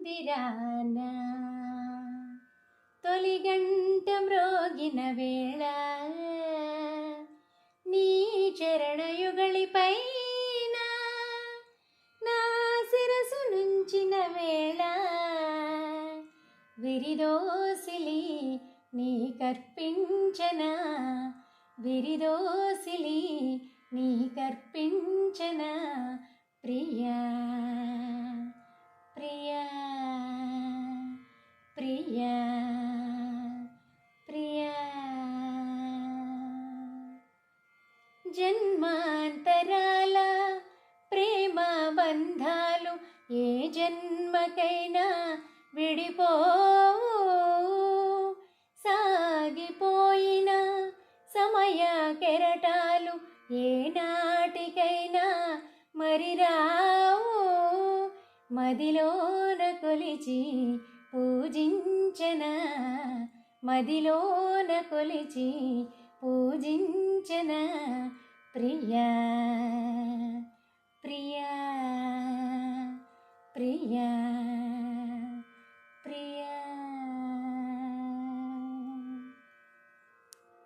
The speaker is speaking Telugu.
మందిరాన తొలిగంట మ్రోగిన వేళ. నీ చరణయుగళిపైన నా శిరసు నుంచిన వేళ. విరిదోసిలి నీ కర్పించన? విరిదోసిలి ప్రియా ప్రియా జన్మాంతరాల ప్రేమ బంధాలు ఏ జన్మకైనా విడిపో సాగిపోయిన సమయ కెరటాలు ఏ నాటికైనా మరిరావు మదిలోన కొలిచి పూజించన? మదిలోన కొలిచి పూజించన? ప్రియా